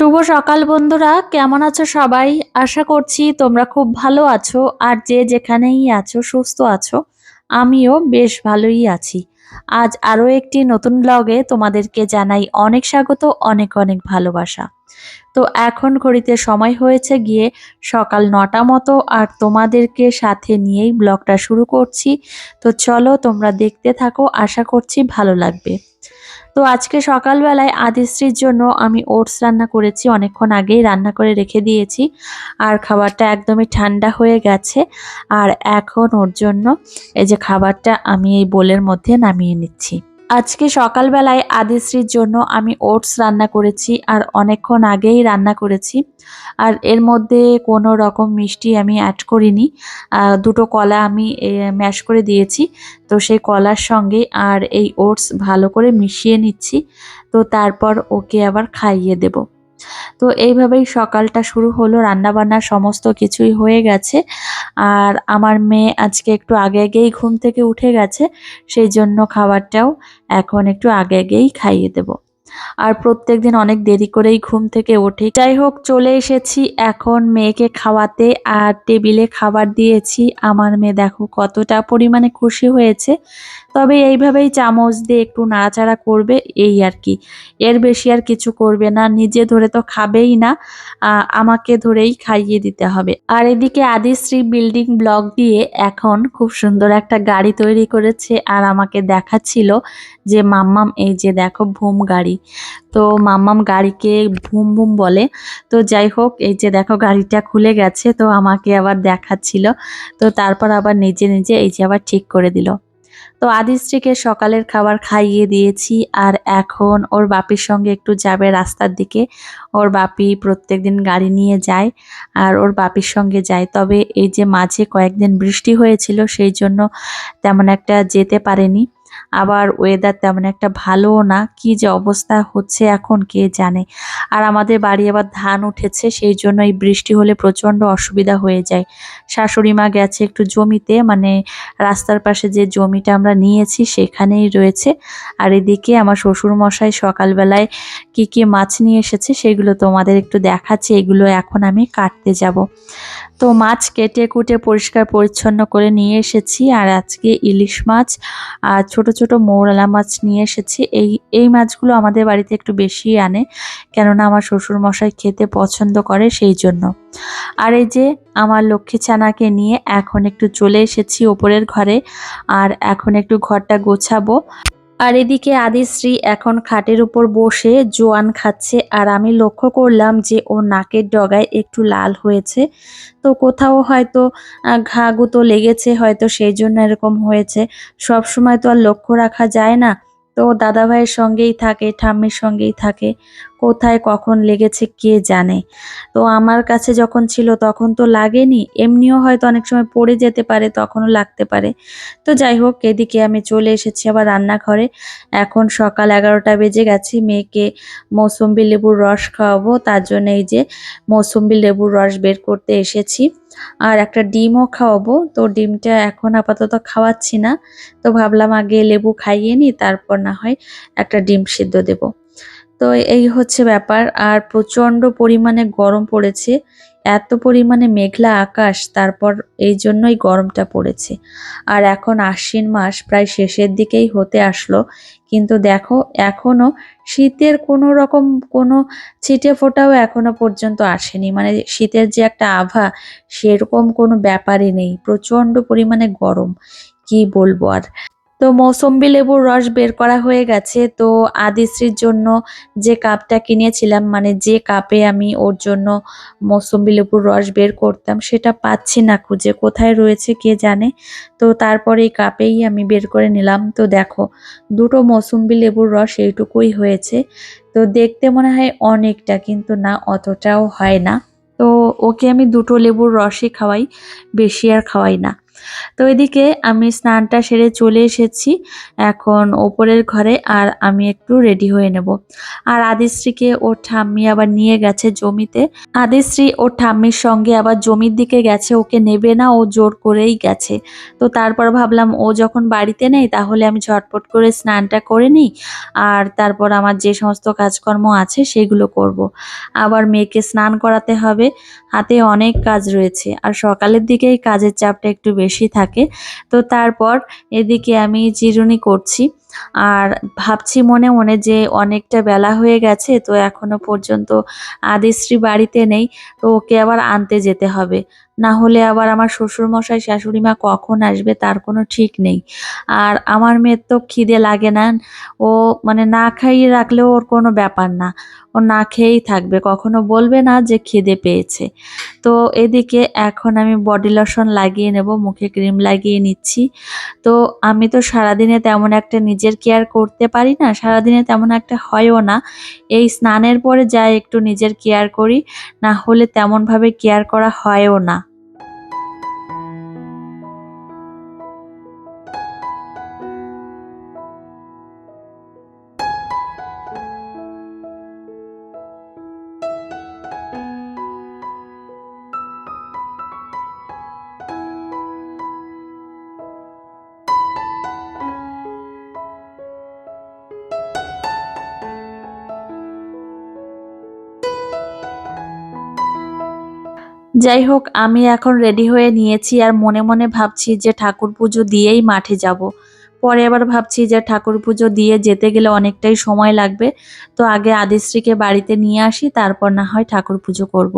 শুভ সকাল বন্ধুরা, কেমন আছো সবাই? আশা করছি তোমরা খুব ভালো আছো আর যে যেখানেই আছো, সুস্থ আছো, আমিও বেশ ভালোই আছি। আজ আরও একটি নতুন ব্লগে তোমাদেরকে জানাই অনেক স্বাগত, অনেক অনেক ভালোবাসা। তো এখন ঘড়িতে সময় হয়েছে গিয়ে সকাল নটা মতো আর তোমাদেরকে সাথে নিয়েই ব্লগটা শুরু করছি। তো চলো তোমরা দেখতে থাকো, আশা করছি ভালো লাগবে। তো আজকে সকালবেলায় আদিশ্রীর জন্য আমি ওটস রান্না করেছি, অনেকক্ষণ আগেই রান্না করে রেখে দিয়েছি। আর খাবারটা একদমই ঠান্ডা হয়ে গেছে, আর এখন ওর জন্য এই যে খাবারটা আমি এই বোলের মধ্যে নামিয়ে নিচ্ছি। আজকে সকালবেলায় আদিশ্রীর জন্য আমি ওটস রান্না করেছি আর অনেকক্ষণ আগেই রান্না করেছি। আর এর মধ্যে কোনো রকম মিষ্টি আমি অ্যাড করিনি। দুটো কলা আমি ম্যাশ করে দিয়েছি। তো সেই কলার সঙ্গে আর এই ওটস ভালো করে মিশিয়ে নিচ্ছি। তো তারপর ওকে আবার খাইয়ে দেবো। তো এইভাবেই সকালটা শুরু হলো, রান্নাবান্না সমস্ত কিছুই হয়ে গেছে। আর আমার মেয়ে আজকে একটু আগে আগেই ঘুম থেকে উঠে গেছে, সেই জন্য খাবারটাও এখন একটু আগে আগেই খাইয়ে দেবো। আর প্রত্যেক দিন অনেক দেরি করেই ঘুম থেকে ওঠে যাই হোক, চলে এসেছি এখন মেয়েকে খাওয়াতে আর টেবিলে খাবার দিয়েছি। আমার মেয়ে দেখো কতটা পরিমাণে খুশি হয়েছে। তবে এইভাবেই চামচ দিয়ে একটু নাড়াচাড়া করবে এই আর কি। এর বেশি আর কিছু করবে না, নিজে ধরে তো খাবেই না আমাকে ধরেই খাইয়ে দিতে হবে। আর এদিকে আদিশ্রী বিল্ডিং ব্লক দিয়ে এখন খুব সুন্দর একটা গাড়ি তৈরি করেছে আর আমাকে দেখাচ্ছিল যে মাম্মাম, এই যে দেখো ভুম গাড়ি। তো মাম্মাম গাড়িকে ভুম ভুম বলে। তো যাই হোক, এই যে দেখো গাড়িটা খুলে গেছে, তো আমাকে আবার দেখাচ্ছিল। তো তারপর আবার নিজে নিজে এই যে আবার ঠিক করে দিল। তো আদিশ্রীকে সকালের খাবার খাইয়ে দিয়েছি আর এখন ওর বাপির সঙ্গে একটু যাবে রাস্তার দিকে। ওর বাপি প্রত্যেক দিন গাড়ি নিয়ে যায় আর ওর বাপির সঙ্গে যায়। তবে এই যে মাঝে কয়েকদিন বৃষ্টি হয়েছিল, সেই জন্য তেমন একটা যেতে পারেনি। আবার ওয়েদার তেমন একটা ভালোও না। কি যে অবস্থা হচ্ছে এখন কে জানে। আর আমাদের বাড়ি আবার ধান উঠেছে, সেই জন্য এই বৃষ্টি হলে প্রচণ্ড অসুবিধা হয়ে যায়। শাশুড়ি মা গেছে একটু জমিতে মানে রাস্তার পাশে যে জমিটা আমরা নিয়েছি সেখানেই রয়েছে। আর এদিকে আমার শ্বশুর মশাই সকালবেলায় কি কি মাছ নিয়ে এসেছে সেগুলো তোমাদের একটু দেখাচ্ছে, এগুলো এখন আমি কাটতে যাব। তো মাছ কেটে কুটে পরিষ্কার পরিচ্ছন্ন করে নিয়ে এসেছি, আর আজকে ইলিশ মাছ, আর ছোট ছোট মৌরালা মাছ নিয়ে এসেছি। এই এই মাছগুলো আমাদের বাড়িতে একটু বেশি আনে, কেননা আমার শ্বশুর মশাই খেতে পছন্দ করে সেই জন্য। আর এই যে আমার লক্ষ্মী ছানাকে নিয়ে এখন একটু চলে এসেছি ওপরের ঘরে, আর এখন একটু ঘরটা গোছাবো। আর এদিকে আদিশ্রী এখন খাটের উপর বসে জোয়ান খাচ্ছে, আর আমি লক্ষ্য করলাম যে ও নাকের ডগায় একটু লাল হয়েছে। তো কোথাও হয়তো ঘা গুতো লেগেছে, হয়তো সেই জন্য এরকম হয়েছে। সব সময় তো আর লক্ষ্য রাখা যায় না। তো দাদা ভাইয়ের সঙ্গেই থাকে, ঠাম্মির সঙ্গেই থাকে, কোথায় কখন লেগেছে কে জানে। তো আমার কাছে যখন ছিল তখন তো লাগেনি, এমনিও হয়তো অনেক সময় পড়ে যেতে পারে, তখনও লাগতে পারে। তো যাই হোক, এদিকে আমি চলে এসেছি আবার রান্নাঘরে। এখন সকাল এগারোটা বেজে গেছি, মেয়েকে মৌসুম্বি লেবুর রস খাওয়াবো, তার জন্য এই যে মৌসুম্বি লেবুর রস বের করতে এসেছি। আর একটা ডিমও খাওয়াবো। তো ডিমটা এখন আপাতত খাওয়াচ্ছি না। তো ভাবলাম আগে লেবু খাইয়ে নিই তারপর না হয় একটা ডিম সিদ্ধ দেবো। তো এই হচ্ছে ব্যাপার। আর প্রচণ্ড পরিমাণে গরম পড়েছে। এত পরিমাণে মেঘলা আকাশ, তারপর এই জন্যই গরমটা পড়েছে। আর এখন আশ্বিন মাস, প্রায় শেষের দিকেই হতে আসলো। কিন্তু দেখো, এখনও শীতের কোনো রকম কোনো ছিটে ফোটাও এখনও পর্যন্ত আসেনি। মানে শীতের যে একটা আভা, সেরকম কোনো ব্যাপারই নেই। প্রচণ্ড পরিমাণে গরম, কি বলব আর। তো মৌসম্বি লেবুর রস বের করা হয়ে গেছে। তো আদিশ্রীর জন্য যে কাপটা কিনেছিলাম মানে যে কাপে আমি ওর জন্য মৌসম্বি লেবুর রস বের করতাম, সেটা পাচ্ছি না খুঁজে, কোথায় রয়েছে কে জানে। তো তারপরে এই কাপেই আমি বের করে নিলাম। তো দেখো, দুটো মৌসুম্বি লেবুর রস এইটুকুই হয়েছে। তো দেখতে মনে হয় অনেকটা, কিন্তু না, অতটাও হয় না। তো ওকে আমি দুটো লেবুর রসই খাওয়াই, বেশি আর খাওয়াই না। তো এদিকে আমি স্নানটা সেরে চলে এসেছি এখন ওপরের ঘরে আর আমি একটু রেডি হয়ে নেব। আর আদিশ্রীকে ওর ঠাম্মি আবার নিয়ে গেছে জমিতে। আদিশ্রী ওর ঠাম্মির সঙ্গে আবার জমির দিকে গেছে, ওকে নেবে না, ও জোর করেই গেছে। তো তারপর ভাবলাম ও যখন বাড়িতে নেই তাহলে আমি ঝটপট করে স্নানটা করে নিই আর তারপর আমার যে সমস্ত কাজকর্ম আছে সেগুলো করব। আবার মেয়েকে স্নান করাতে হবে, হাতে অনেক কাজ রয়েছে। আর সকালের দিকেই কাজের চাপটা একটু বেশি। থাকে। তো তারপর এদিকে আমি জিরুনি করছি। আর ভাবছি মনে মনে যে অনেকটা বেলা হয়ে গেছে, তো এখনও পর্যন্ত আদিশ্রী বাড়িতে নেই, তো ওকে আবার আনতে যেতে হবে। না হলে আবার আমার শ্বশুর মশাই শাশুড়ি মা কখন আসবে তার কোনো ঠিক নেই। আর আমার মেয়ের তো খিদে লাগে না, ও মানে না খাইয়ে রাখলেও ওর কোনো ব্যাপার না, ও না খেয়েই থাকবে, কখনো বলবে না যে খিদে পেয়েছে। তো এদিকে এখন আমি বডি লোশন লাগিয়ে নেব, মুখে ক্রিম লাগিয়ে নিচ্ছি। তো আমি তো সারাদিনে তেমন একটা নিজের কেয়ার করতে পারি না, সারাদিনে তেমন একটা হয়ও না। এই স্নানের পরে যাই একটু নিজের কেয়ার করি, না হলে তেমনভাবে কেয়ার করা হয়ও না। যাই হোক আমি এখন রেডি হয়ে নিয়েছি আর মনে মনে ভাবছি যে ঠাকুর পুজো দিয়েই মাঠে যাব। পরে আবার ভাবছি যে ঠাকুর পুজো দিয়ে যেতে গেলে অনেকটাই সময় লাগবে। তো আগে আদিশ্রীকে বাড়িতে নিয়ে আসি, তারপর না হয় ঠাকুর পুজো করব।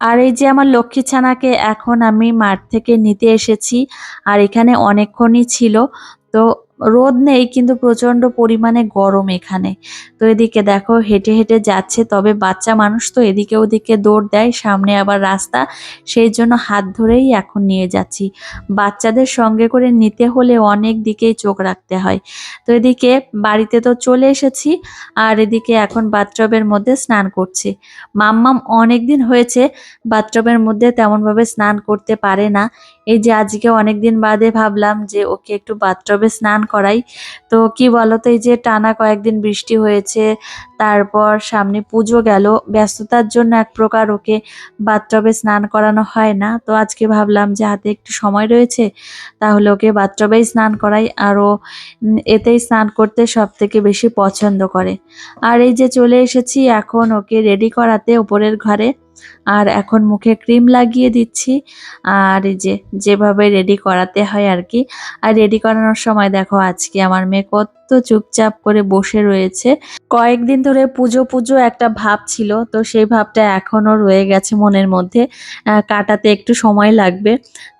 আর এই যে আমার লক্ষ্মী ছানাকে এখন আমি মাঠ থেকে নিতে এসেছি, আর এখানে অনেকক্ষণই ছিল। তো রোদ নেই, কিন্তু প্রচণ্ড পরিমাণে গরম এখানে। তো এদিকে দেখো, হেঁটে হেঁটে যাচ্ছে, তবে বাচ্চা মানুষ তো এদিকে ওদিকে দৌড় দেয়, সামনে আবার রাস্তা। সেই জন্য হাত ধরেই এখন নিয়ে যাচ্ছি। বাচ্চাদের সঙ্গে করে নিতে হলে অনেক দিকেই চোখ রাখতে হয়। তো এদিকে বাড়িতে তো চলে এসেছি, আর এদিকে এখন বাথটবের মধ্যে স্নান করছে। মাম্মাম অনেক দিন হয়েছে, বাথটবের মধ্যে তেমনভাবে স্নান করতে পারে না। এই যে আজকে অনেক দিন বাদে ভাবলাম যে ওকে একটু বাথটবে স্নান করাই। তো কি বলতো, এই যে টানা কয়েকদিন বৃষ্টি হয়েছে, তারপর সামনে পুজো গেল, ব্যস্ততার জন্য এক প্রকার ওকে বাথটবে স্নান করানো হয় না। তো আজকে ভাবলাম যে হাতে একটু সময় রয়েছে, তাহলে ওকে বাথটবেই স্নান করাই, আর ও এতেই স্নান করতে সব থেকে বেশি পছন্দ করে। আর এই যে চলে এসেছি, এখন ওকে রেডি করাতে, ওপরের ঘরে। আর এখন মুখে ক্রিম লাগিয়ে দিচ্ছি। আর যে, যেভাবে রেডি করাতে হয় আর কি। আর রেডি করানোর সময় দেখো, আজকে আমার মেয়ে কত চুপচাপ করে বসে রয়েছে। কয়েকদিন ধরে পুজো পুজো একটা ভাব ছিল, তো সেই ভাবটা এখনও রয়ে গেছে মনের মধ্যে। কাটাতে একটু সময় লাগবে।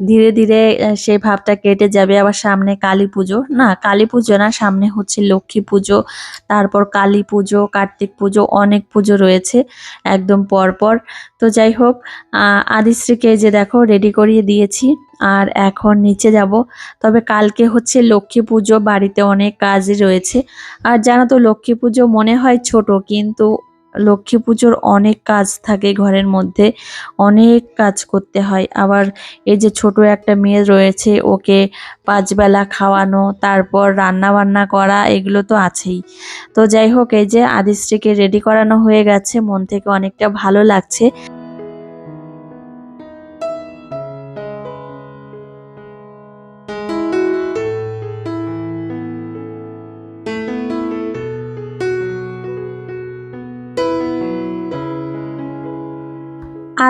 ধীরে ধীরে সেই ভাবটা কেটে যাবে আবার সামনে কালী পুজো। না, কালী পুজো না, সামনে হচ্ছে লক্ষ্মী পুজো, তারপর কালী পুজো, কার্তিক পুজো, অনেক পুজো রয়েছে একদম পরপর। তো যাই হোক আদিশ্রীকে যে দেখো রেডি করিয়ে দিয়েছি, আর এখন নিচে যাব। তবে কালকে হচ্ছে লক্ষ্মী পুজো, বাড়িতে অনেক কাজই রয়েছে। আর জানো তো, লক্ষ্মী পুজো মনে হয় ছোট, কিন্তু লক্ষ্মী পুজোর অনেক কাজ থাকে ঘরের মধ্যে, অনেক কাজ করতে হয়। আবার এই যে ছোট একটা মেয়ে রয়েছে, ওকে পাঁচবেলা খাওয়ানো, তারপর রান্না বান্না করা, এগুলো তো আছেই। তো যাই হোক, এই যে আদিশ্রীকে রেডি করানো হয়ে গেছে, মন থেকে অনেকটা ভালো লাগছে।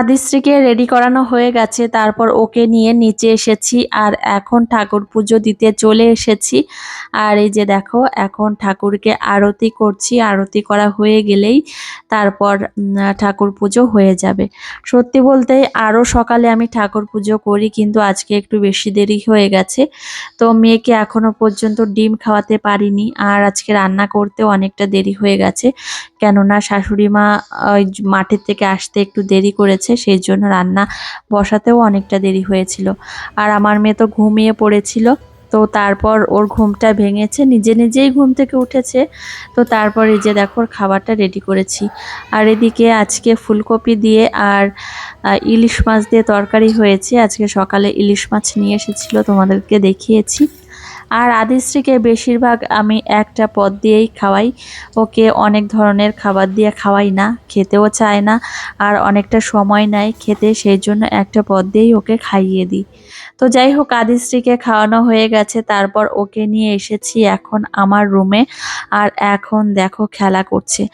আদিশ্রীকে রেডি করানো হয়ে গেছে, তারপর ওকে নিয়ে নিচে এসেছি আর এখন ঠাকুর পুজো দিতে চলে এসেছি। আর এই যে দেখো, এখন ঠাকুরকে আরতি করছি, আরতি করা হয়ে গেলেই তারপর ঠাকুর পুজো হয়ে যাবে। সত্যি বলতে আরও সকালে আমি ঠাকুর পুজো করি, কিন্তু আজকে একটু বেশি দেরি হয়ে গেছে। তো মেয়েকে এখনও পর্যন্ত ডিম খাওয়াতে পারিনি আর আজকে রান্না করতেও অনেকটা দেরি হয়ে গেছে। কেননা শাশুড়ি মা ওই মাঠের থেকে আসতে একটু দেরি করেছে। সেই জন্য রান্না বসাতেও অনেকটা দেরি হয়েছিল। আর আমার মেয়ে তো ঘুমিয়ে পড়েছিল, তো তারপর ওর ঘুমটা ভেঙেছে, নিজে নিজেই ঘুম থেকে উঠেছে। তো তারপর এই যে দেখো খাবারটা রেডি করেছি। আর এদিকে আজকে ফুলকপি দিয়ে আর ইলিশ মাছ দিয়ে তরকারি হয়েছে। আজকে সকালে ইলিশ মাছ নিয়ে এসেছিল, তোমাদেরকে দেখিয়েছি। আর আদিশ্রীকে বেশিরভাগ আমি একটা পদ দিয়েই খাওয়াই। ওকে অনেক ধরনের খাবার দিয়ে খাওয়াই না, খেতেও চায় না আর অনেকটা সময় নেয় খেতে, সেই জন্য একটা পদ দিয়েই ওকে খাইয়ে দিই। তো যাই হোক আদিশ্রীকে খাওয়ানো হয়ে গেছে। তারপর ওকে নিয়ে এসেছি এখন আমার রুমে। আর এখন দেখো খেলা করছে।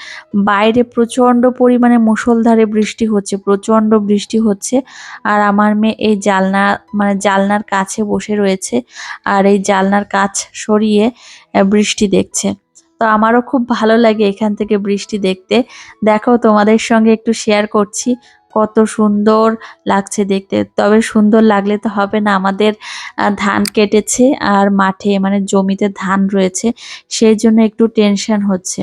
বাইরে প্রচণ্ড পরিমাণে মুষলধারে বৃষ্টি হচ্ছে, প্রচণ্ড বৃষ্টি হচ্ছে। আর আমার মেয়ে এই জালনা মানে জালনার কাছে বসে রয়েছে। আর এই জালনার কাছ সরিয়ে বৃষ্টি দেখছে। তো আমারও খুব ভালো লাগে এখান থেকে বৃষ্টি দেখতে। দেখো, তোমাদের সঙ্গে একটু শেয়ার করছি কত সুন্দর লাগছে দেখতে। তবে সুন্দর লাগলে তো হবে না, আমাদের ধান কেটেছে আর মাঠে মানে জমিতে ধান রয়েছে, সেই জন্য একটু টেনশন হচ্ছে।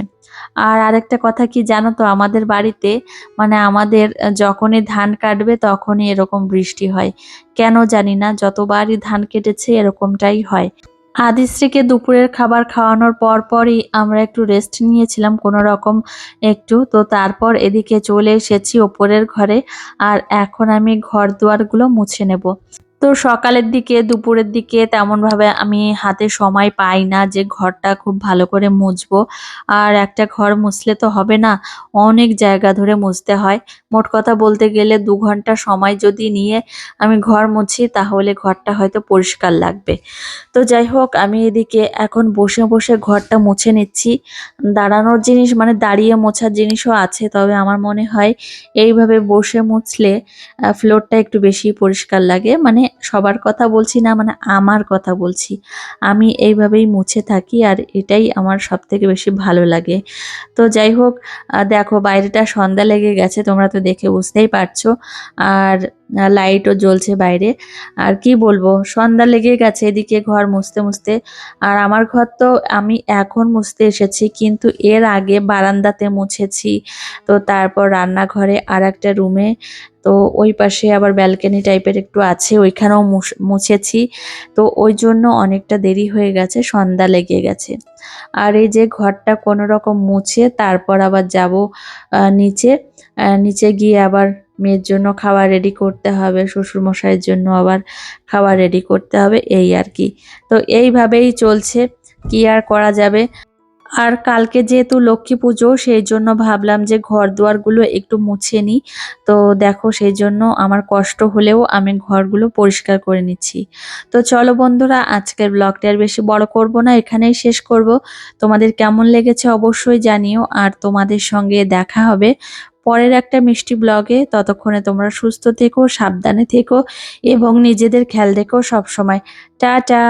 আর আরেকটা কথা কি জানো তো, আমাদের বাড়িতে মানে আমাদের যখনই ধান কাটবে তখনই এরকম বৃষ্টি হয়। কেন জানি না, যতবারই ধান কেটেছে এরকমটাই হয়। আদিশ্রীকে দুপুরের খাবার খাওয়ানোর পর পরই আমরা একটু রেস্ট নিয়েছিলাম কোনো রকম একটু। তো তারপর এদিকে চলে এসেছি ওপরের ঘরে। আর এখন আমি ঘর দুয়ারগুলো মুছে নেব। তো সকালের দিকে, দুপুরের দিকে তেমনভাবে আমি হাতে সময় পাই না যে ঘরটা খুব ভালো করে মুছবো। আর একটা ঘর মুছলে তো হবে না, অনেক জায়গা ধরে মুছতে হয়। মোট কথা বলতে গেলে দু ঘণ্টা সময় যদি নিয়ে আমি ঘর মুছি, তাহলে ঘরটা হয়তো পরিষ্কার লাগবে। তো যাই হোক, আমি এদিকে এখন বসে বসে ঘরটা মুছে নিচ্ছি। দাঁড়ানোর জিনিস মানে দাঁড়িয়ে মোছার জিনিসও আছে, তবে আমার মনে হয় এইভাবে বসে মুছলে ফ্লোরটা একটু বেশি পরিষ্কার লাগে। মানে সবার কথা বলছি না মানে আমার কথা বলছি। আমি এইভাবেই মুছে থাকি আর এটাই আমার সব থেকে বেশি ভালো লাগে। তো যাই হোক দেখো বাইরেটা সন্ধ্যা লেগে গেছে, তোমরা তো দেখে বুঝতেই পারছ। আর লাইটও জ্বলছে বাইরে। আর কি বলব, সন্ধ্যা লেগে গেছে, এদিকে ঘর মুছতে মুছতে। আর আমার ঘর তো আমি এখন মুছতে এসেছি, কিন্তু এর আগে বারান্দাতে মুছেছি। তো তারপর রান্নাঘরে আর একটা রুমে তো ওই পাশে আবার ব্যালকনি টাইপের একটু আছে, ওইখানেও মুছ- মুছেছি। তো ওই জন্য অনেকটা দেরি হয়ে গেছে, সন্ধ্যা লেগে গেছে। আর এই যে ঘরটা কোনো রকম মুছে, তারপর আবার যাব নিচে। নিচে গিয়ে আবার মেয়ের জন্য খাবার রেডি করতে হবে, শ্বশুরমশাইয়ের জন্য আবার খাবার রেডি করতে হবে, এই আর কি। তো এইভাবেই চলছে, কি আর করা যাবে? আর কালকে যেহেতু লক্ষ্মী পুজো, সেই জন্য ভাবলাম যে ঘর দুয়ারগুলো একটু মুছে নিই। তো দেখো, সেই জন্য আমার কষ্ট হলেও আমি ঘরগুলো পরিষ্কার করে নিচ্ছি। তো চলো বন্ধুরা, আজকের ব্লগটা আর বেশি বড় করব না, এখানেই শেষ করব। তোমাদের কেমন লেগেছে অবশ্যই জানিও, আর তোমাদের সঙ্গে দেখা হবে পরের একটা মিষ্টি ব্লগে। ততক্ষণে তোমরা সুস্থ থেকো, সাবধানে থেকো, এবং নিজেদের খেয়াল দেখো রেখো সবসময়। টাটা!